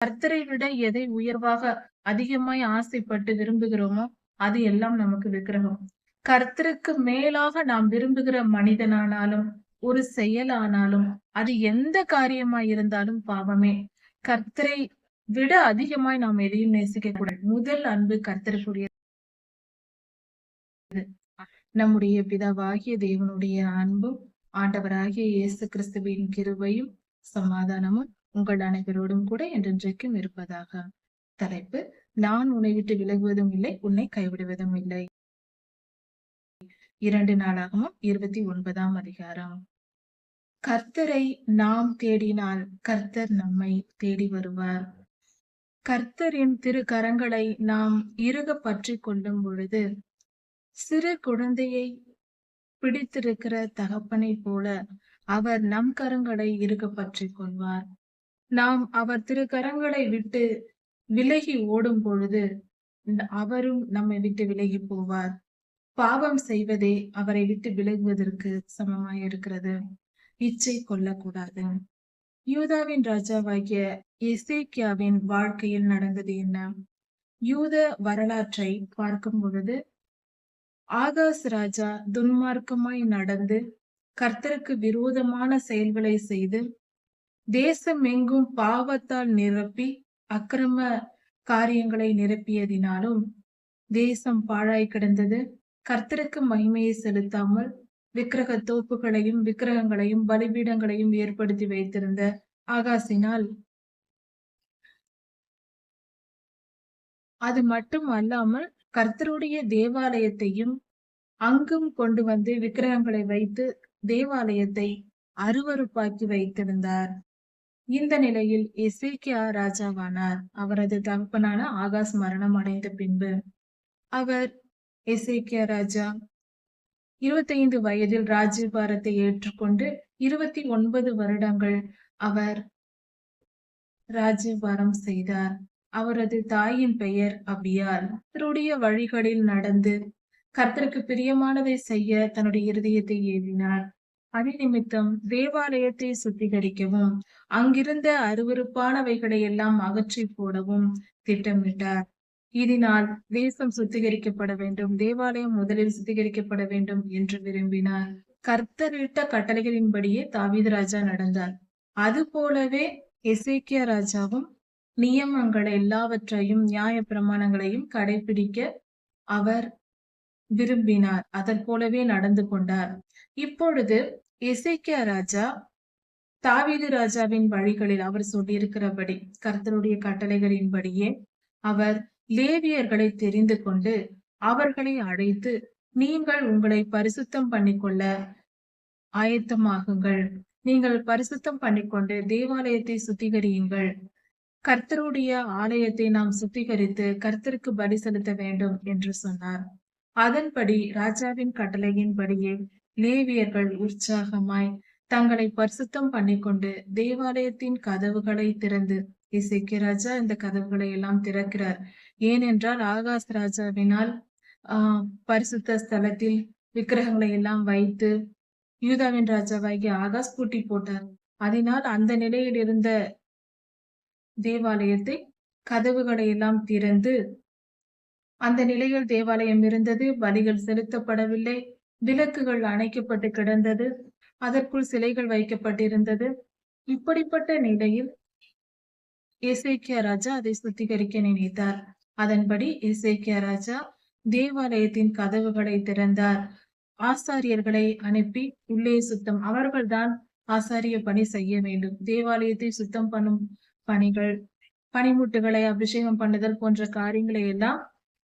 கர்த்தரை விட எதை உயர்வாக அதிகமாய் ஆசைப்பட்டு விரும்புகிறோமோ அது எல்லாம் நமக்கு விக்கிரகம். கர்த்தருக்கு மேலாக நாம் விரும்புகிற மனிதனானாலும் ஒரு செயலானாலும் அது எந்த காரியமாய் இருந்தாலும் பாவமே. கர்த்தரை விட அதிகமாய் நாம் எதையும் நேசிக்க கூடாது முதல் அன்பு கர்த்தருக்குரிய நம்முடைய பிதாவாகிய தேவனுடைய அன்பும் ஆண்டவராகிய இயேசு கிறிஸ்துவின் கிருபையும் சமாதானமும் உங்கள் அனைவரோடும் கூட என்றென்றைக்கும் இருப்பதாக. தலைப்பு நான் உன்னை விட்டு விலகுவதும் இல்லை உன்னை கைவிடுவதும் இல்லை. இரண்டு நாளாகவும் இருபத்தி ஒன்பதாம் அதிகாரம். கர்த்தரை நாம் தேடினால் கர்த்தர் நம்மை தேடி வருவார். கர்த்தரின் திரு கரங்களை நாம் இறுக பற்றி கொள்ளும் பொழுது சிறு குழந்தையை பிடித்திருக்கிற தகப்பனை போல அவர் நம் கரங்களை இறுக பற்றி கொள்வார். நாம் அவர் திருக்கரங்களை விட்டு விலகி ஓடும் பொழுது அவரும் நம்மை விட்டு விலகி போவார். பாவம் செய்வதே அவரை விட்டு விலகுவதற்கு சமமாய் இருக்கிறது. இச்சை கொள்ளக்கூடாது யூதாவின் ராஜாவாகிய எசேக்கியாவின் வாழ்க்கையில் நடந்தது என்ன? யூத வரலாற்றை பார்க்கும் பொழுது ஆகாஸ் ராஜா துன்மார்க்கமாய் நடந்து கர்த்தருக்கு விரோதமான செயல்களை செய்து தேசம் எங்கும் பாவத்தால் நிரப்பி அக்கிரம காரியங்களை நிரப்பியதினாலும் தேசம் பாழாய் கிடந்தது. கர்த்தருக்கு மகிமையை செலுத்தாமல் விக்கிரக தோப்புகளையும் விக்கிரகங்களையும் பலிபீடங்களையும் ஏற்படுத்தி வைத்திருந்த ஆகாசினால் அது மட்டும் அல்லாமல் கர்த்தருடைய தேவாலயத்தையும் அங்கும் கொண்டு வந்து விக்கிரகங்களை வைத்து தேவாலயத்தை அருவறுப்பாக்கி வைத்திருந்தார். இந்த நிலையில் எசேக்கியா ராஜாவானார். அவரது தகப்பனான ஆகாஷ் மரணம் அடைந்த பின்பு அவர் எசேக்கியா ராஜா இருபத்தைந்து வயதில் ராஜ்யபாரத்தை ஏற்றுக்கொண்டு இருபத்தி ஒன்பது வருடங்கள் அவர் ராஜ்யபாரம் செய்தார். அவரது தாயின் பெயர் அபியார் அவருடைய வழிகளில் நடந்து கர்த்தருக்கு பிரியமானதை செய்ய தன்னுடைய இருதயத்தை ஏவினார். அதே நிமித்தம் தேவாலயத்தை சுத்திகரிக்கவும் அங்கிருந்த அருவருப்பானவைகளை எல்லாம் அகற்றி போடவும் திட்டமிட்டார். இதனால் தேசம் சுத்திகரிக்கப்பட வேண்டும் தேவாலயம் முதலில் சுத்திகரிக்கப்பட வேண்டும் என்று விரும்பினார். கர்த்தரிட்ட கட்டளைகளின்படியே தாவீது ராஜா நடந்தார். அது போலவே எசேக்கியா ராஜாவும் நியமங்களை எல்லாவற்றையும் நியாய பிரமாணங்களையும் கடைபிடிக்க அவர் விரும்பினார். அதற்போலவே நடந்து கொண்டார். இப்பொழுது எசேக்கியா ராஜா தாவீது ராஜாவின் வழிகளில் அவர் சொல்லியிருக்கிறபடி கர்த்தருடைய கட்டளைகளின்படியே அவர் லேவியர்களை தெரிந்து கொண்டு அவர்களை அழைத்து நீங்கள் உங்களை பரிசுத்தம் பண்ணிக்கொள்ள ஆயத்தமாகுங்கள். நீங்கள் பரிசுத்தம் பண்ணிக்கொண்டு தேவாலயத்தை சுத்திகரியுங்கள். கர்த்தருடைய ஆலயத்தை நாம் சுத்திகரித்து கர்த்தருக்கு பலி செலுத்த வேண்டும் என்று சொன்னார். அதன்படி ராஜாவின் கட்டளையின்படியே லேவியர்கள் உற்சாகமாய் தங்களை பரிசுத்தம் பண்ணிக்கொண்டு தேவாலயத்தின் கதவுகளை திறந்து இசைக்கு ராஜா இந்த கதவுகளை எல்லாம் திறக்கிறார். ஏனென்றால் ஆகாஷ் ராஜாவினால் ஆஹ் பரிசுத்த ஸ்தலத்தில் விக்கிரகங்களை எல்லாம் வைத்து யூதாவின் ராஜாவாகி ஆகாஷ் பூட்டி போட்டார். அதனால் அந்த நிலையில் இருந்த தேவாலயத்தை கதவுகளை எல்லாம் திறந்து அந்த நிலையில் தேவாலயம் இருந்தது. பலிகள் செலுத்தப்படவில்லை. விளக்குகள் அணைக்கப்பட்டு கிடந்தது. அதற்குள் சிலைகள் வைக்கப்பட்டிருந்தது. இப்படிப்பட்ட நிலையில் இசைக்கிய ராஜா அதை சுத்திகரிக்க நினைத்தார். அதன்படி இசைக்கிய ராஜா தேவாலயத்தின் கதவுகளை திறந்தார். ஆசாரியர்களை அனுப்பி உள்ளே சுத்தம். அவர்கள்தான் ஆசாரிய பணி செய்ய வேண்டும். தேவாலயத்தை சுத்தம் பண்ணும் பணிகள் பனிமுட்டுகளை அபிஷேகம் பண்ணுதல் போன்ற காரியங்களை எல்லாம்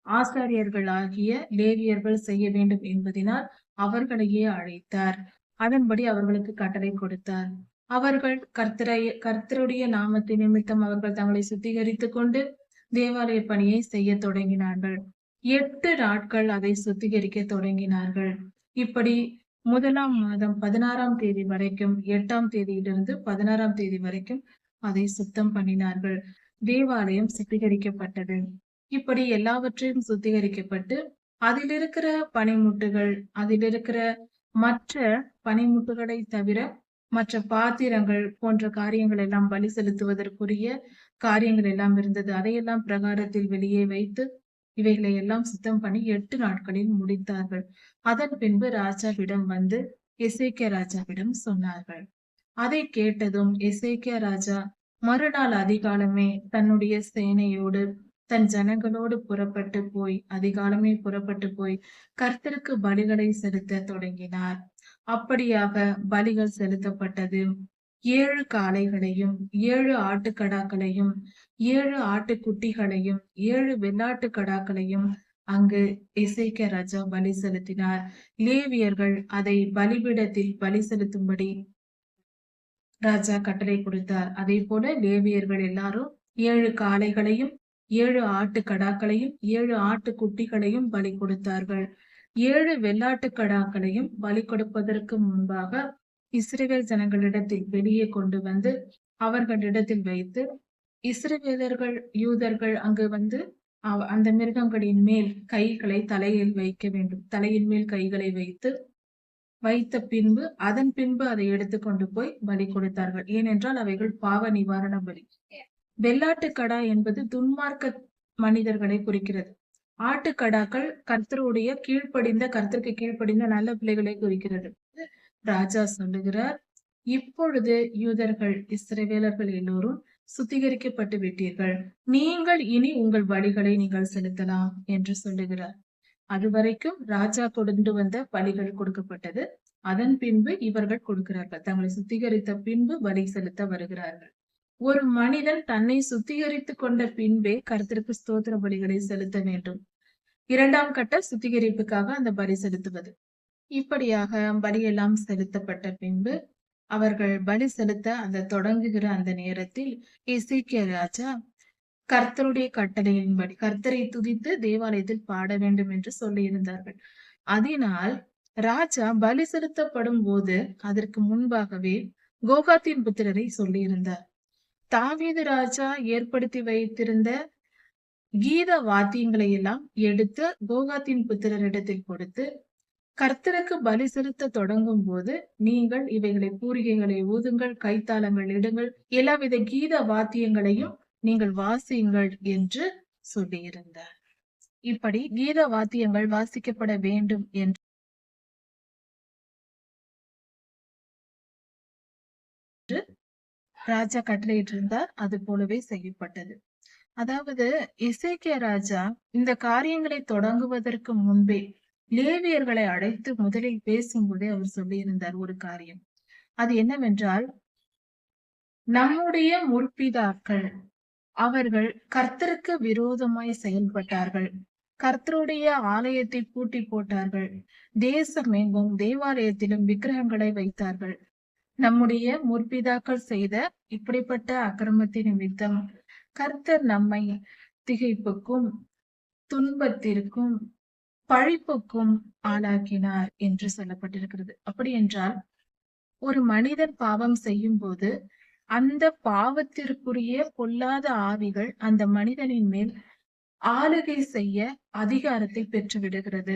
ஆசாரியர்கள் ஆகிய லேவியர்கள் செய்ய வேண்டும் என்பதனால் அவர்களையே அழைத்தார். அதன்படி அவர்களுக்கு கட்டளை கொடுத்தார். அவர்கள் கர்த்தரை கர்த்தருடைய நாமத்தை நிமித்தம் அவர்கள் தங்களை சுத்திகரித்துக் கொண்டு தேவாலய பணியை செய்ய தொடங்கினார்கள். எட்டு நாட்கள் அதை சுத்திகரிக்க தொடங்கினார்கள். இப்படி முதலாம் மாதம் பதினாறாம் தேதி வரைக்கும் எட்டாம் தேதியிலிருந்து பதினாறாம் தேதி வரைக்கும் அதை சுத்தம் பண்ணினார்கள். தேவாலயம் சுத்திகரிக்கப்பட்டது. இப்படி எல்லாவற்றையும் சுத்திகரிக்கப்பட்டு அதில் இருக்கிற பனிமுட்டுகள் அதில் இருக்கிற மற்ற பனிமுட்டுகளை தவிர மற்ற பாத்திரங்கள் போன்ற காரியங்கள் எல்லாம் பலி செலுத்துவதற்குரிய காரியங்கள் எல்லாம் இருந்தது. அதையெல்லாம் பிரகாரத்தில் வெளியே வைத்து இவைகளை எல்லாம் சுத்தம் பண்ணி எட்டு நாட்களில் முடித்தார்கள். அதன் பின்பு ராஜாவிடம் வந்து எசேக்கிய ராஜாவிடம் சொன்னார்கள். அதை கேட்டதும் எசேக்கிய ராஜா மறுநாள் அதிகாலமே தன்னுடைய சேனையோடு தன் ஜனங்களோடு புறப்பட்டு போய் அதிகாலமே புறப்பட்டு போய் கர்த்தருக்கு பலிகளை செலுத்த தொடங்கினார். அப்படியாக பலிகள் செலுத்தப்பட்டது. ஏழு காளைகளையும் ஏழு ஆட்டுக்கடாக்களையும் ஏழு ஆட்டுக்குட்டிகளையும் ஏழு வெள்ளாட்டு கடாக்களையும் அங்கு இசைக்க ராஜா பலி செலுத்தினார். லேவியர்கள் அதை பலிபீடத்தில் பலி செலுத்தும்படி ராஜா கட்டளை கொடுத்தார். அதே போல லேவியர்கள் எல்லாரும் ஏழு காளைகளையும் ஏழு ஆட்டு கடாக்களையும் ஏழு ஆட்டு குட்டிகளையும் பலி கொடுத்தார்கள். ஏழு வெள்ளாட்டு கடாக்களையும் பலி கொடுப்பதற்கு முன்பாக இஸ்ரேல் ஜனங்களிடத்தில் வெளியே கொண்டு வந்து அவர்களிடத்தில் வைத்து இஸ்ரேலர்கள் யூதர்கள் அங்கு வந்து அந்த மிருகங்களின் மேல் கைகளை தலையில் வைக்க வேண்டும். தலையின் மேல் கைகளை வைத்து வைத்த பின்பு அதன் பின்பு அதை எடுத்துக்கொண்டு போய் பலி கொடுத்தார்கள். ஏனென்றால் அவைகள் பாவ நிவாரண பலி. வெள்ளாட்டுக்கடா என்பது துன்மார்க்க மனிதர்களை குறிக்கிறது. ஆட்டுக்கடாக்கள் கர்த்தருடைய கீழ்ப்படிந்த கர்த்தருக்கு கீழ்ப்படிந்த நல்ல பிள்ளைகளை குறிக்கிறது. ராஜா சொல்லுகிறார் இப்பொழுது யூதர்கள் இஸ்ரவேலர்கள் எல்லோரும் சுத்திகரிக்கப்பட்டு விட்டீர்கள். நீங்கள் இனி உங்கள் வழிகளை நீங்கள் செலுத்தலாம் என்று சொல்லுகிறார். அதுவரைக்கும் ராஜா கொண்டு வந்த வழிகள் கொடுக்கப்பட்டது. அதன் பின்பு இவர்கள் கொடுக்கிறார்கள். தங்களை சுத்திகரித்த பின்பு வரி செலுத்த வருகிறார்கள். ஒரு மனிதன் தன்னை சுத்திகரித்து கொண்ட பின்பே கருத்திற்கு ஸ்தோத்திர பலிகளை செலுத்த வேண்டும் இரண்டாம் கட்ட சுத்திகரிப்புக்காக அந்த பலி செலுத்துவது. இப்படியாக பலியெல்லாம் செலுத்தப்பட்ட பின்பு அவர்கள் பலி செலுத்த அந்த தொடங்குகிற அந்த நேரத்தில் இசைக்கிய ராஜா கர்த்தருடைய கட்டளையின்படி கர்த்தரை துதித்து தேவாலயத்தில் பாட வேண்டும் என்று சொல்லியிருந்தார்கள். அதனால் ராஜா பலி செலுத்தப்படும் போது அதற்கு முன்பாகவே கோகாத்தின் புத்திரரை சொல்லியிருந்தார். தாவீது ராஜா ஏற்படுத்தி வைத்திருந்த கீத வாத்தியங்களை எல்லாம் எடுத்து கோகாத்தின் புத்திரரிடத்தில் கொடுத்து கர்த்தருக்கு பலி செலுத்த தொடங்கும் போது நீங்கள் இவைகளை பூரிகைகளை ஊதுங்கள் கைத்தாளங்கள் இடுங்கள் எல்லாவித கீத வாத்தியங்களையும் நீங்கள் வாசியுங்கள் என்று சொல்லியிருந்தார். இப்படி கீத வாத்தியங்கள் வாசிக்கப்பட வேண்டும் என்று ராஜா கட்டளையிட்டிருந்தார் அது போலவே செய்யப்பட்டது. அதாவது இசைக்கிய ராஜா இந்த காரியங்களை தொடங்குவதற்கு முன்பே லேவியர்களை அழைத்து முதலில் பேசும்போதே அவர் சொல்லியிருந்தார் ஒரு காரியம். அது என்னவென்றால் நம்முடைய முற்பிதாக்கள் அவர்கள் கர்த்தருக்கு விரோதமாய் செயல்பட்டார்கள். கர்த்தருடைய ஆலயத்தை பூட்டி போட்டார்கள். தேசமெங்கும் தேவாலயத்திலும் விக்கிரகங்களை வைத்தார்கள். நம்முடைய முற்பிதாக்கள் செய்த இப்படிப்பட்ட அக்கிரமத்தின் நிமித்தம் கர்த்தர் நம்மை திகைப்புக்கும் துன்பத்திற்கும் பழிப்புக்கும் ஆளாக்கினார் என்று சொல்லப்பட்டிருக்கிறது. அப்படி என்றால் ஒரு மனிதன் பாவம் செய்யும் போது அந்த பாவத்திற்குரிய பொல்லாத ஆவிகள் அந்த மனிதனின் மேல் ஆளுகை செய்ய அதிகாரத்தை பெற்று விடுகிறது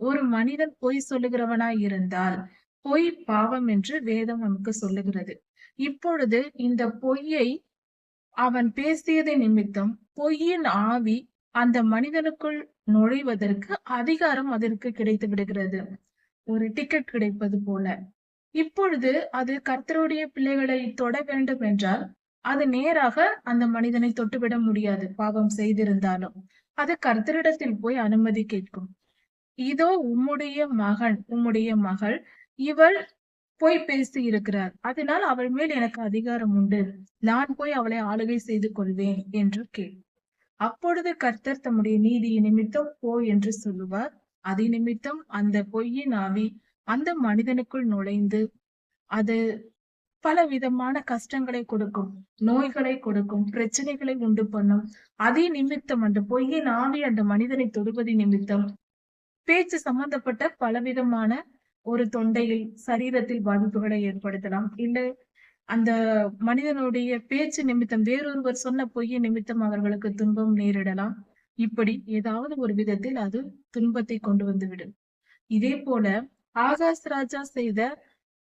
ஒரு மனிதன் பொய் சொல்லுகிறவனாய் இருந்தால் பொய் பாவம் என்று வேதம் நமக்கு சொல்லுகிறது. இப்பொழுது இந்த பொய்யை அவன் பேசியதை நிமித்தம் பொய்யின் ஆவி அந்த மனிதனுக்குள் நுழைவதற்கு அதிகாரம் அதற்கு கிடைத்து விடுகிறது. ஒரு டிக்கெட் கிடைப்பது போல. இப்பொழுது அது கர்த்தருடைய பிள்ளைகளை தொட வேண்டும் என்றால் அது நேராக அந்த மனிதனை தொட்டுவிட முடியாது பாவம் செய்திருந்தாலும். அது கர்த்தரிடத்தில் போய் அனுமதி கேட்கும். இதோ உம்முடைய மகன் உம்முடைய மகள் இவள் போய் பேசி இருக்கிறார். அதனால் அவள் மேல் எனக்கு அதிகாரம் உண்டு. நான் போய் அவளை ஆளுகை செய்து கொள்வேன் என்று கேள். அப்பொழுது கர்த்தர் தம்முடைய நீதி நிமித்தம் போ என்று சொல்லுவார். அதை நிமித்தம் அந்த பொய்யின் ஆவி அந்த மனிதனுக்குள் நுழைந்து அது பல விதமான கஷ்டங்களை கொடுக்கும் நோய்களை கொடுக்கும் பிரச்சனைகளை உண்டு பண்ணும். அதே நிமித்தம் அந்த பொய்யின் ஆவி அந்த மனிதனை தொடுவது நிமித்தம் பேச்சு சம்பந்தப்பட்ட பலவிதமான ஒரு தொண்டையில் சரீரத்தில் பாதிப்புகளை ஏற்படுத்தலாம். இல்லை அந்த மனிதனுடைய பேச்சு நிமித்தம் வேறொருவர் சொன்ன பொய்ய நிமித்தம் அவர்களுக்கு துன்பம் நேரிடலாம். இப்படி ஏதாவது ஒரு விதத்தில் அது துன்பத்தை கொண்டு வந்துவிடும். இதே போல ஆகாஷ் ராஜா செய்த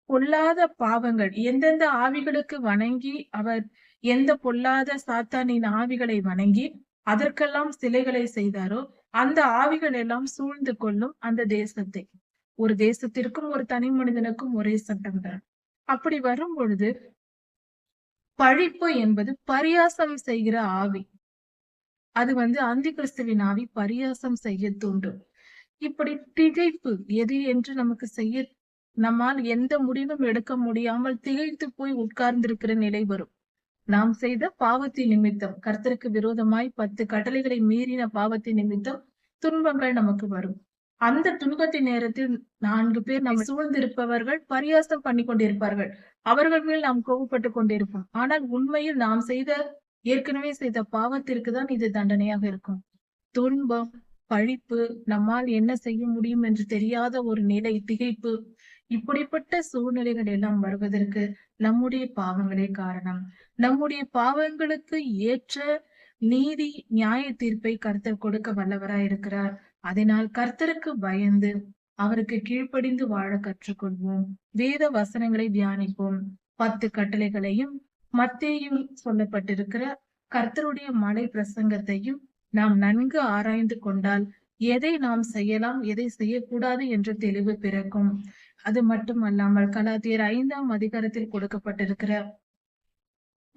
பொல்லாத பாவங்கள் எந்தெந்த ஆவிகளுக்கு வணங்கி அவர் எந்த பொல்லாத சாத்தானின் ஆவிகளை வணங்கி அதற்கெல்லாம் சிலைகளை செய்தாரோ அந்த ஆவிகள் எல்லாம் சூழ்ந்து கொள்ளும் அந்த தேசத்தை. ஒரு தேசத்திற்கும் ஒரு தனி மனிதனுக்கும் ஒரே சட்டம் தான் அப்படி வரும் பொழுது பழிப்பு என்பது பரியாசம் செய்கிற ஆவி. அது வந்து அந்தி கிறிஸ்துவின் ஆவி பரியாசம் செய்ய தூண்டும். இப்படி திகைப்பு எது என்று நமக்கு செய்ய நம்மால் எந்த முடிவும் எடுக்க முடியாமல் திகைத்து போய் உட்கார்ந்திருக்கிற நிலை வரும். நாம் செய்த பாவத்தின் நிமித்தம் கர்த்தருக்கு விரோதமாய் பத்து கட்டளைகளை மீறின பாவத்தின் நிமித்தம் துன்பங்கள் நமக்கு வரும். அந்த துன்பத்தின் நேரத்தில் நான்கு பேர் நம்ம சூழ்ந்திருப்பவர்கள் பரியாசம் பண்ணி கொண்டிருப்பார்கள். அவர்கள் மேல் நாம் கோவப்பட்டு கொண்டிருப்போம். ஆனால் உண்மையில் நாம் செய்த ஏற்கனவே செய்த பாவத்திற்கு தான் இது தண்டனையாக இருக்கும். துன்பம் பழிப்பு நம்மால் என்ன செய்ய முடியும் என்று தெரியாத ஒரு நிலை திகைப்பு இப்படிப்பட்ட சூழ்நிலைகள் எல்லாம் வருவதற்கு நம்முடைய பாவங்களே காரணம். நம்முடைய பாவங்களுக்கு ஏற்ற நீதி நியாய தீர்ப்பை கருத்தை கொடுக்க வல்லவராய் இருக்கிறார் அதனால் கர்த்தருக்கு பயந்து அவருக்கு கீழ்ப்படிந்து வாழ கற்றுக்கொள்வோம். வேத வசனங்களை தியானிப்போம். பத்து கட்டளைகளையும் மத்தேயும் சொல்லப்பட்டிருக்கிற கர்த்தருடைய மலை பிரசங்கத்தையும் நாம் நன்கு ஆராய்ந்து கொண்டால் எதை நாம் செய்யலாம் எதை செய்யக்கூடாது என்ற தெளிவு பிறக்கும். அது மட்டுமல்லாமல் கலாத்தியர் ஐந்தாம் அதிகாரத்தில் கொடுக்கப்பட்டிருக்கிற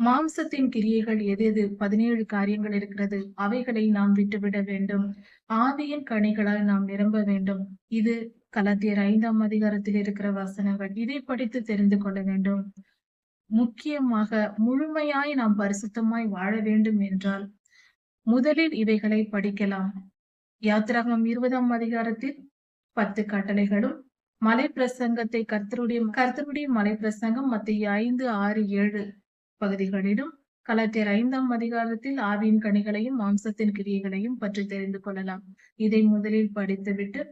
மாம்சத்தின் கிரியைகள் எது எது? பதினேழு காரியங்கள் இருக்கிறது. அவைகளை நாம் விட்டுவிட வேண்டும். ஆவியின் கனிகளால் நாம் நிரம்ப வேண்டும். இது கலத்தியர் ஐந்தாம் அதிகாரத்தில் இருக்கிற வசனங்கள். இதை படித்து தெரிந்து கொள்ள வேண்டும். முக்கியமாக முழுமையாய் நாம் பரிசுத்தமாய் வாழ வேண்டும் என்றால் முதலில் இவைகளை படிக்கலாம். யாத்திராகம் இருபதாம் அதிகாரத்தில் பத்து கட்டளைகளும் மலை பிரசங்கத்தை கர்த்தருடைய கர்த்தருடைய மலை பிரசங்கம் மத்திய ஐந்து ஆறு ஏழு. பகுதிகளிலும் கலத்தியர் ஐந்தாம் அதிகாரத்தில் ஆவியின் கனிகளையும் மாம்சத்தின் கிரியைகளையும் பற்றி தெரிந்து கொள்ளலாம். இதை முதலில் படித்துவிட்டு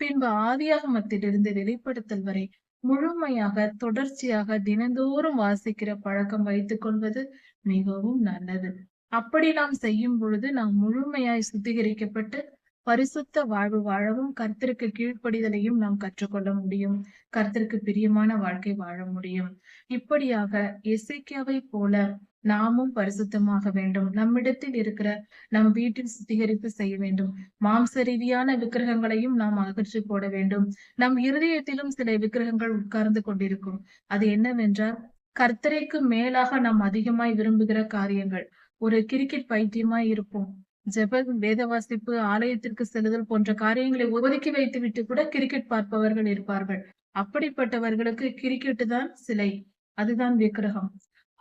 பின்பு ஆதியாகமத்திலிருந்து வெளிப்படுத்தல் வரை முழுமையாக தொடர்ச்சியாக தினந்தோறும் வாசிக்கிற பழக்கம் வைத்துக் கொள்வது மிகவும் நல்லது. அப்படி நாம் செய்யும் பொழுது நாம் முழுமையாய் சுத்திகரிக்கப்பட்டு பரிசுத்த வாழ்வு வாழவும் கர்த்தருக்கு கீழ்ப்படிதலையும் நாம் கற்றுக்கொள்ள முடியும். கர்த்தருக்கு பிரியமான வாழ்க்கை வாழ முடியும். இப்படியாக எசைக்கியாவை போல நாமும் பரிசுத்தமாக வேண்டும். நம்மிடத்தில் இருக்கிற நம் வீட்டில் சுத்திகரிப்பு செய்ய வேண்டும். மாம்ச ரீதியான விக்கிரகங்களையும் நாம் அகற்றி போட வேண்டும். நம் இருதயத்திலும் சில விக்கிரகங்கள் உட்கார்ந்து கொண்டிருக்கும். அது என்னவென்றால் கர்த்தரைக்கு மேலாக நாம் அதிகமாய் விரும்புகிற காரியங்கள். ஒரு கிரிக்கெட் பைத்தியமாய் இருப்போம். ஜெபம் வேத வாசிப்பு ஆலயத்திற்கு செல்லுதல் போன்ற காரியங்களை ஒதுக்கி வைத்து விட்டு கூட கிரிக்கெட் பார்ப்பவர்கள் இருப்பார்கள். அப்படிப்பட்டவர்களுக்கு கிரிக்கெட் தான் சிலை. அதுதான் விக்கிரகம்.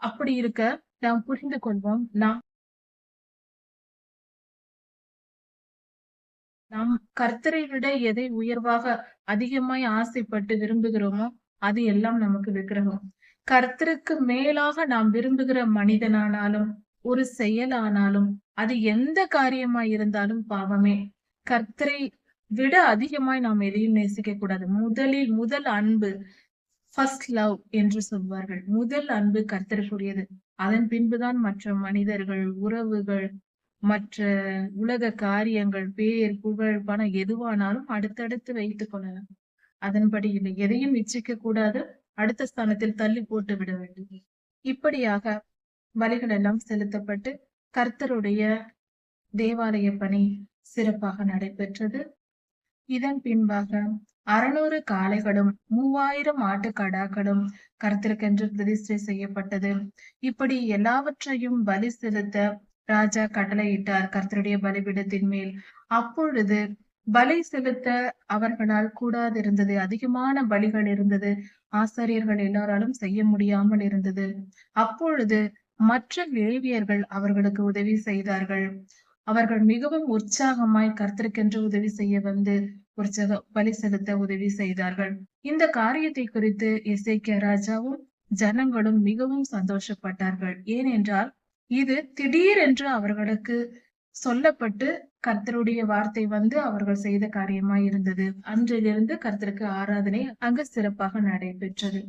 அப்படி இருக்க நாம் புரிந்து கொள்வோம். நாம் நாம் கர்த்தரை விட எதை உயர்வாக அதிகமாய் ஆசைப்பட்டு விரும்புகிறோமோ அது எல்லாம் நமக்கு விக்கிரகம். கர்த்தருக்கு மேலாக நாம் விரும்புகிற மனிதனானாலும் ஒரு செயலானாலும் அது எந்த காரியமாய் இருந்தாலும் பாவமே. கர்த்தரை விட அதிகமாய் நாம் எதையும் நேசிக்க கூடாது முதலில் முதல் அன்பு ஃபர்ஸ்ட் லவ் என்று சொல்வார்கள். முதல் அன்பு கர்த்தருக்குரியது. அதன் பின்புதான் மற்ற மனிதர்கள் உறவுகள் மற்ற உலக காரியங்கள் பேர் புகழ் பணம் எதுவானாலும் அடுத்தடுத்து வைத்துக் கொள்ளலாம். அதன்படி இல்லை. எதையும் இச்சிக்க கூடாது அடுத்த ஸ்தானத்தில் தள்ளி போட்டு விட வேண்டும். இப்படியாக பலிகள் எல்லாம் செலுத்தப்பட்டு கர்த்தருடைய தேவாலய பணி சிறப்பாக நடைபெற்றது. இதன் பின்பாக அறுநூறு காளைகளும் மூவாயிரம் ஆட்டுக்கடாக்களும் கருத்திற்கென்று பிரதிஷ்டை செய்யப்பட்டது. இப்படி எல்லாவற்றையும் பலி செலுத்த ராஜா கட்டளையிட்டார் கர்த்தருடைய பலிபீடத்தின் மேல். அப்பொழுது பலி செலுத்த அவர்களால் கூடாது இருந்தது அதிகமான பலிகள் இருந்தது. ஆசாரியர்கள் எல்லாராலும் செய்ய முடியாமல் இருந்தது. அப்பொழுது மற்ற லேவியர்கள் அவர்களுக்கு உதவி செய்தார்கள். அவர்கள் மிகவும் உற்சாகமாய் கர்த்தருக்கென்று உதவி செய்ய வந்து உற்சாக பலி செலுத்த உதவி செய்தார்கள். இந்த காரியத்தை குறித்து இசைக்கிய ராஜாவும் ஜனங்களும் மிகவும் சந்தோஷப்பட்டார்கள். ஏனென்றால் இது திடீரென்று அவர்களுக்கு சொல்லப்பட்டு கர்த்தருடைய வார்த்தை வந்து அவர்கள் செய்த காரியமாய் இருந்தது. அன்றிலிருந்து கர்த்தருக்கு ஆராதனை அங்கு சிறப்பாக நடைபெற்றது.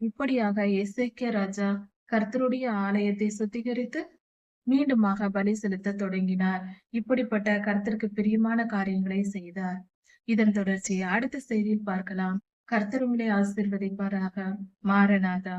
இப்படியாக இசைக்கிய ராஜா கர்த்தருடைய ஆலயத்தை சுத்திகரித்து மீண்டுமாக பலி செலுத்த தொடங்கினார். இப்படிப்பட்ட கர்த்தருக்கு பிரியமான காரியங்களை செய்தார். இதன் தொடர்ச்சியை அடுத்த செய்தியில் பார்க்கலாம். கர்த்தர் ஆசிர்வதிப்பாராக. மாறனாதா